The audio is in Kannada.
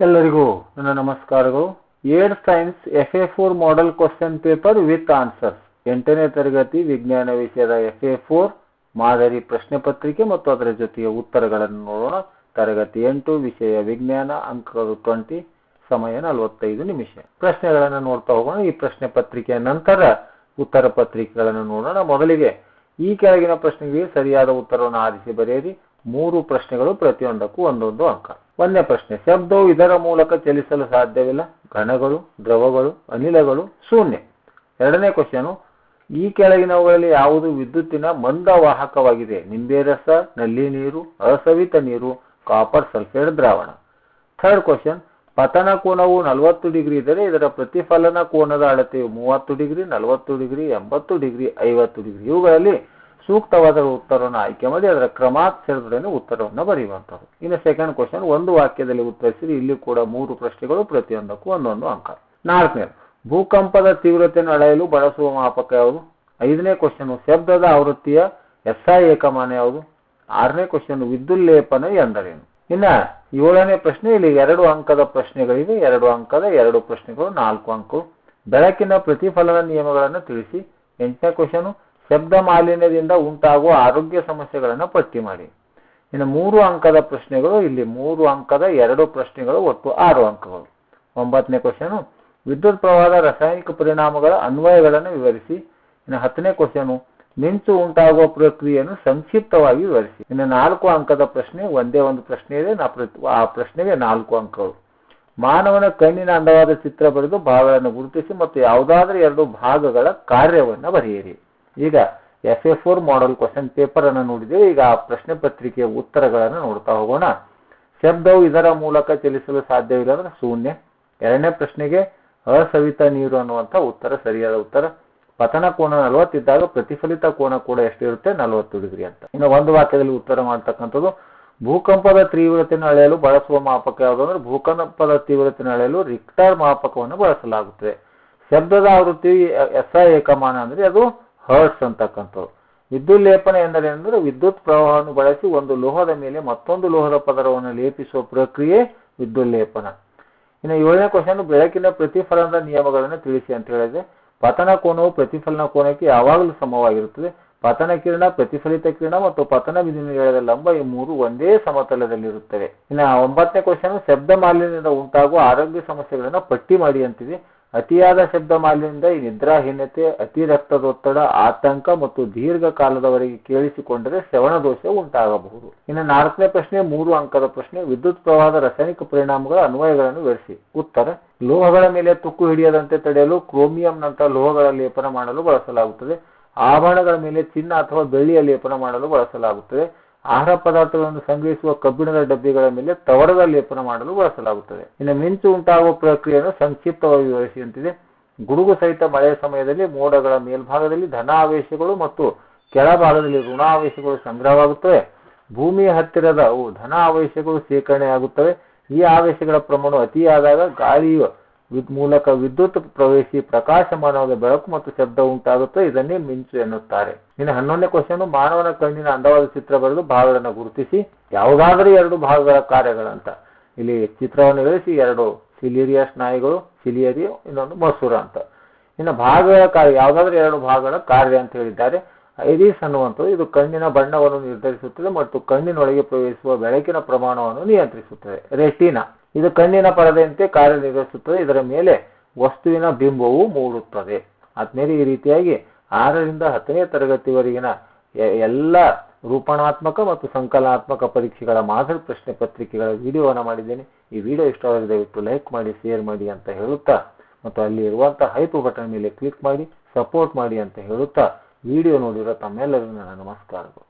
ಎಲ್ಲರಿಗೂ ನನ್ನ ನಮಸ್ಕಾರಗಳು. Eighth science F A four model question paper with answers ಎಂಟನೇ ತರಗತಿ ವಿಜ್ಞಾನ ವಿಷಯದ ಎಫ್ ಎ ಫೋರ್ ಮಾದರಿ ಪ್ರಶ್ನೆ ಪತ್ರಿಕೆ ಮತ್ತು ಅದರ ಜೊತೆಗೆ ಉತ್ತರಗಳನ್ನು ನೋಡೋಣ. ತರಗತಿ ಎಂಟು, ವಿಷಯ ವಿಜ್ಞಾನ, ಅಂಕಗಳು ಟ್ವೆಂಟಿ ಸಮಯ ನಲವತ್ತೈದು ನಿಮಿಷ. ಪ್ರಶ್ನೆಗಳನ್ನು ನೋಡ್ತಾ ಹೋಗೋಣ. ಈ ಪ್ರಶ್ನೆ ಪತ್ರಿಕೆಯ ನಂತರ ಉತ್ತರ ಪತ್ರಿಕೆಗಳನ್ನು ನೋಡೋಣ ಮೊದಲಿಗೆ. ಈ ಕೆಳಗಿನ ಪ್ರಶ್ನೆಗೆ ಸರಿಯಾದ ಉತ್ತರವನ್ನು ಆರಿಸಿ ಬರೆಯಿರಿ. ಮೂರು ಪ್ರಶ್ನೆಗಳು ಪ್ರತಿಯೊಂದಕ್ಕೂ ಒಂದೊಂದು ಅಂಕ. ಒಂದನೇ ಪ್ರಶ್ನೆ, ಶಬ್ದವು ಇದರ ಮೂಲಕ ಚಲಿಸಲು ಸಾಧ್ಯವಿಲ್ಲ. ಘನಗಳು, ದ್ರವಗಳು, ಅನಿಲಗಳು, ಶೂನ್ಯ. ಎರಡನೇ ಕ್ವಶನು, ಈ ಕೆಳಗಿನವುಗಳಲ್ಲಿ ಯಾವುದು ವಿದ್ಯುತ್ತಿನ ಮಂದ ವಾಹಕವಾಗಿದೆ ನಿಂಬೆ ರಸ ನಲ್ಲಿ ನೀರು, ಅಸವಿತ ನೀರು ಕಾಪರ್ ಸಲ್ಫೇಟ್ ದ್ರಾವಣ. ಥರ್ಡ್ ಕ್ವಶನ್ ಪತನ ಕೋನವು ನಲವತ್ತು ಡಿಗ್ರಿ ಇದ್ದರೆ ಇದರ ಪ್ರತಿಫಲನ ಕೋನದ ಅಳತೆಯು ಮೂವತ್ತು ಡಿಗ್ರಿ, ನಲವತ್ತು ಡಿಗ್ರಿ, ಎಂಬತ್ತು ಡಿಗ್ರಿ, ಐವತ್ತು ಡಿಗ್ರಿ. ಇವುಗಳಲ್ಲಿ ಸೂಕ್ತವಾದ ಉತ್ತರವನ್ನು ಆಯ್ಕೆ ಮಾಡಿ ಅದರ ಕ್ರಮಾಕ್ಷರದೊಡನೆ ಉತ್ತರವನ್ನು ಬರೆಯುವಂಥದ್ದು. ಇನ್ನು ಸೆಕೆಂಡ್ ಕ್ವಶನ್ ಒಂದು ವಾಕ್ಯದಲ್ಲಿ ಉತ್ತರಿಸಿದ್ರೆ ಇಲ್ಲಿ ಕೂಡ ಮೂರು ಪ್ರಶ್ನೆಗಳು, ಪ್ರತಿಯೊಂದಕ್ಕೂ ಒಂದೊಂದು ಅಂಕ. ನಾಲ್ಕನೇ, ಭೂಕಂಪದ ತೀವ್ರತೆಯನ್ನು ಅಳೆಯಲು ಬಳಸುವ ಮಾಪಕ ಯಾವುದು? ಐದನೇ ಕ್ವಶನ್ ಶಬ್ದದ ಆವೃತ್ತಿಯ ಎಸ್ಐ ಏಕಮಾನ ಯಾವುದು? ಆರನೇ ಕ್ವಶನ್ ವಿದ್ಯುಲ್ಲೇಪನ ಎಂದರೇನು? ಇನ್ನ ಏಳನೇ ಪ್ರಶ್ನೆ, ಇಲ್ಲಿ ಎರಡು ಅಂಕದ ಪ್ರಶ್ನೆಗಳಿವೆ. ಎರಡು ಅಂಕದ ಎರಡು ಪ್ರಶ್ನೆಗಳು, ನಾಲ್ಕು ಅಂಕ ಬೆಳಕಿನ ಪ್ರತಿಫಲನ ನಿಯಮಗಳನ್ನು ತಿಳಿಸಿ. ಎಂಟನೇ ಕ್ವಶನು ಶಬ್ದ ಮಾಲಿನ್ಯದಿಂದ ಉಂಟಾಗುವ ಆರೋಗ್ಯ ಸಮಸ್ಯೆಗಳನ್ನು ಪಟ್ಟಿ ಮಾಡಿ. ಇನ್ನು ಮೂರು ಅಂಕದ ಪ್ರಶ್ನೆಗಳು, ಇಲ್ಲಿ ಮೂರು ಅಂಕದ ಎರಡು ಪ್ರಶ್ನೆಗಳು, ಒಟ್ಟು ಆರು ಅಂಕಗಳು. ಒಂಬತ್ತನೇ ಕ್ವಶನು ವಿದ್ಯುತ್ ಪ್ರವಾಹದ ರಾಸಾಯನಿಕ ಪರಿಣಾಮಗಳ ಅನ್ವಯಗಳನ್ನು ವಿವರಿಸಿ. ಇನ್ನು ಹತ್ತನೇ ಕ್ವಶನು ಮಿಂಚು ಉಂಟಾಗುವ ಪ್ರಕ್ರಿಯೆಯನ್ನು ಸಂಕ್ಷಿಪ್ತವಾಗಿ ವಿವರಿಸಿ. ಇನ್ನು ನಾಲ್ಕು ಅಂಕದ ಪ್ರಶ್ನೆ, ಒಂದೇ ಒಂದು ಪ್ರಶ್ನೆ ಇದೆ ಆ ಪ್ರಶ್ನೆಗೆ ನಾಲ್ಕು ಅಂಕಗಳು. ಮಾನವನ ಕಣ್ಣಿನ ಅಂಡವಾದ ಚಿತ್ರ ಬರೆದು ಭಾಗಗಳನ್ನು ಗುರುತಿಸಿ ಮತ್ತು ಯಾವುದಾದ್ರೂ ಎರಡು ಭಾಗಗಳ ಕಾರ್ಯವನ್ನು ಬರೆಯಿರಿ. ಈಗ F A four model question paper ಅನ್ನು ನೋಡಿದ್ದೇವೆ ಈಗ ಆ ಪ್ರಶ್ನೆ ಪತ್ರಿಕೆಯ ಉತ್ತರಗಳನ್ನು ನೋಡ್ತಾ ಹೋಗೋಣ. ಶಬ್ದವು ಇದರ ಮೂಲಕ ಚಲಿಸಲು ಸಾಧ್ಯವಿಲ್ಲ ಅಂದ್ರೆ ಶೂನ್ಯ. ಎರಡನೇ ಪ್ರಶ್ನೆಗೆ ಅಸವಿತ ನೀರು ಅನ್ನುವಂಥ ಉತ್ತರ, ಸರಿಯಾದ ಉತ್ತರ. ಪತನ ಕೋನ ನಲವತ್ತಿದ್ದಾಗ ಪ್ರತಿಫಲಿತ ಕೋನ ಕೂಡ ಎಷ್ಟಿರುತ್ತೆ? ನಲವತ್ತು ಡಿಗ್ರಿ ಅಂತ. ಇನ್ನು ಒಂದು ವಾಕ್ಯದಲ್ಲಿ ಉತ್ತರ ಮಾಡ್ತಕ್ಕಂಥದ್ದು, ಭೂಕಂಪದ ತೀವ್ರತೆಯನ್ನು ಅಳೆಯಲು ಬಳಸುವ ಮಾಪಕ ಯಾವುದು ಅಂದ್ರೆ ಭೂಕಂಪದ ತೀವ್ರತೆಯನ್ನು ಅಳೆಯಲು ರಿಕ್ಟರ್ ಮಾಪಕವನ್ನು ಬಳಸಲಾಗುತ್ತದೆ. ಶಬ್ದದ ಆವೃತ್ತಿ ಎಸ್ ಐ ಏಕಮಾನ ಅಂದ್ರೆ ಅದು ಹರ್ಟ್ಸ್ ಅಂತಕ್ಕಂಥದ್ದು. ವಿದ್ಯುತ್ ಲೇಪನ ಎಂದರೆ ವಿದ್ಯುತ್ ಪ್ರವಾಹವನ್ನು ಬಳಸಿ ಒಂದು ಲೋಹದ ಮೇಲೆ ಮತ್ತೊಂದು ಲೋಹದ ಪದರವನ್ನು ಲೇಪಿಸುವ ಪ್ರಕ್ರಿಯೆ ವಿದ್ಯುತ್ ಲೇಪನ. ಇನ್ನು ಏಳನೇ ಕ್ವಶನ್ ಬೆಳಕಿನ ಪ್ರತಿಫಲನದ ನಿಯಮಗಳನ್ನು ತಿಳಿಸಿ ಅಂತ ಹೇಳಿದೆ ಪತನ ಕೋನವು ಪ್ರತಿಫಲನ ಕೋನಕ್ಕೆ ಯಾವಾಗಲೂ ಸಮವಾಗಿರುತ್ತದೆ. ಪತನ ಕಿರಣ, ಪ್ರತಿಫಲಿತ ಕಿರಣ ಮತ್ತು ಪತನ ಬಿಂದುವಿನ ಲಂಬ ಈ ಮೂರು ಒಂದೇ ಸಮತಲದಲ್ಲಿರುತ್ತವೆ. ಇನ್ನು ಒಂಬತ್ತನೇ ಕ್ವಶನ್ ಶಬ್ದ ಮಾಲಿನ್ಯದಿಂದ ಉಂಟಾಗುವ ಆರೋಗ್ಯ ಸಮಸ್ಯೆಗಳನ್ನು ಪಟ್ಟಿ ಮಾಡಿ ಅಂತಿದೆ. ಅತಿಯಾದ ಶಬ್ದ ಮಾಲಿನ್ಯದಿಂದ ಈ ನಿದ್ರಾಹೀನತೆ, ಅತಿ ರಕ್ತದೊತ್ತಡ, ಆತಂಕ ಮತ್ತು ದೀರ್ಘಕಾಲದವರೆಗೆ ಕೇಳಿಸಿಕೊಂಡರೆ ಶ್ರವಣ ದೋಷ ಉಂಟಾಗಬಹುದು. ಇನ್ನು ನಾಲ್ಕನೇ ಪ್ರಶ್ನೆ, ಮೂರು ಅಂಕದ ಪ್ರಶ್ನೆ, ವಿದ್ಯುತ್ ಪ್ರವಾಹದ ರಾಸಾಯನಿಕ ಪರಿಣಾಮಗಳ ಅನ್ವಯಗಳನ್ನು ವಿವರಿಸಿ. ಉತ್ತರ, ಲೋಹಗಳ ಮೇಲೆ ತುಕ್ಕು ಹಿಡಿಯದಂತೆ ತಡೆಯಲು ಕ್ರೋಮಿಯಂನಂತಹ ಲೋಹಗಳ ಲೇಪನ ಮಾಡಲು ಬಳಸಲಾಗುತ್ತದೆ. ಆಭರಣಗಳ ಮೇಲೆ ಚಿನ್ನ ಅಥವಾ ಬೆಳ್ಳಿಯ ಲೇಪನ ಮಾಡಲು ಬಳಸಲಾಗುತ್ತದೆ. ಆಹಾರ ಪದಾರ್ಥಗಳನ್ನು ಸಂಗ್ರಹಿಸುವ ಕಬ್ಬಿಣದ ಡಬ್ಬಿಗಳ ಮೇಲೆ ತವರದ ಲೇಪನ ಮಾಡಲು ಬಳಸಲಾಗುತ್ತದೆ. ಇನ್ನು ಮಿಂಚು ಉಂಟಾಗುವ ಪ್ರಕ್ರಿಯೆಯನ್ನು ಸಂಕ್ಷಿಪ್ತವಾಗಿ ವಿವರಿಸಿ ಅಂತಿದೆ ಗುಡುಗು ಸಹಿತ ಮಳೆಯ ಸಮಯದಲ್ಲಿ ಮೋಡಗಳ ಮೇಲ್ಭಾಗದಲ್ಲಿ ಧನಾವೇಶಗಳು ಮತ್ತು ಕೆಳಭಾಗದಲ್ಲಿ ಋಣಾವೇಶಗಳು ಸಂಗ್ರಹವಾಗುತ್ತವೆ. ಭೂಮಿಯ ಹತ್ತಿರದ ಅವು ಧನ ಆವೇಶಗಳು ಈ ಆವೇಶಗಳ ಪ್ರಮಾಣ ಅತಿಯಾದಾಗ ಗಾಳಿಯ ವಿದ್- ಮೂಲಕ ವಿದ್ಯುತ್ ಪ್ರವೇಶಿ ಪ್ರಕಾಶಮಾನವಾದ ಬೆಳಕು ಮತ್ತು ಶಬ್ದ ಉಂಟಾಗುತ್ತೆ ಇದನ್ನೇ ಮಿಂಚು ಎನ್ನುತ್ತಾರೆ. ಇನ್ನು ಹನ್ನೊಂದನೇ ಕ್ವಶನ್ ಮಾನವನ ಕಣ್ಣಿನ ಅಂದವಾದ ಚಿತ್ರ ಬರೆದು ಭಾಗಗಳನ್ನು ಗುರುತಿಸಿ, ಯಾವುದಾದರೂ ಎರಡು ಭಾಗಗಳ ಕಾರ್ಯಗಳಂತ. ಇಲ್ಲಿ ಚಿತ್ರವನ್ನು ಇಳಿಸಿ, ಎರಡು ಸಿಲಿರಿಯ ಸ್ನಾಯುಗಳು ಸಿಲಿಯರಿ ಇನ್ನೊಂದು ಮಸೂರ ಅಂತ. ಇನ್ನು ಭಾಗಗಳ ಕಾರ್ಯ, ಯಾವುದಾದ್ರೂ ಎರಡು ಭಾಗಗಳ ಕಾರ್ಯ ಅಂತ ಹೇಳಿದ್ದಾರೆ. ಐರಿಸ್ ಅನ್ನುವಂಥದ್ದು ಇದು ಕಣ್ಣಿನ ಬಣ್ಣವನ್ನು ನಿರ್ಧರಿಸುತ್ತದೆ ಮತ್ತು ಕಣ್ಣಿನೊಳಗೆ ಪ್ರವೇಶಿಸುವ ಬೆಳಕಿನ ಪ್ರಮಾಣವನ್ನು ನಿಯಂತ್ರಿಸುತ್ತದೆ. ರೆಟಿನಾ. ಇದು ಕಣ್ಣಿನ ಪರದೆಯಂತೆ ಕಾರ್ಯನಿರ್ವಹಿಸುತ್ತದೆ. ಇದರ ಮೇಲೆ ವಸ್ತುವಿನ ಬಿಂಬವು ಮೂಡುತ್ತದೆ. ಆದ್ಮೇಲೆ ಈ ರೀತಿಯಾಗಿ ಆರರಿಂದ ಹತ್ತನೇ ತರಗತಿವರೆಗಿನ ಎಲ್ಲ ರೂಪಣಾತ್ಮಕ ಮತ್ತು ಸಂಕಲನಾತ್ಮಕ ಪರೀಕ್ಷೆಗಳ ಮಾದರಿ ಪ್ರಶ್ನೆ ಪತ್ರಿಕೆಗಳ ವಿಡಿಯೋವನ್ನು ಮಾಡಿದ್ದೇನೆ. ಈ ವಿಡಿಯೋ ಇಷ್ಟವಾದರೆ ದಯವಿಟ್ಟು ಲೈಕ್ ಮಾಡಿ, ಶೇರ್ ಮಾಡಿ ಅಂತ ಹೇಳುತ್ತಾ, ಮತ್ತು ಅಲ್ಲಿ ಇರುವಂತಹ ಹೈಪ್ ಬಟನ್ ಮೇಲೆ ಕ್ಲಿಕ್ ಮಾಡಿ, ಸಪೋರ್ಟ್ ಮಾಡಿ ಅಂತ ಹೇಳುತ್ತಾ, ವಿಡಿಯೋ ನೋಡಿರೋ ತಮ್ಮೆಲ್ಲರಿಗೂ ನನ್ನ ನಮಸ್ಕಾರಗಳು.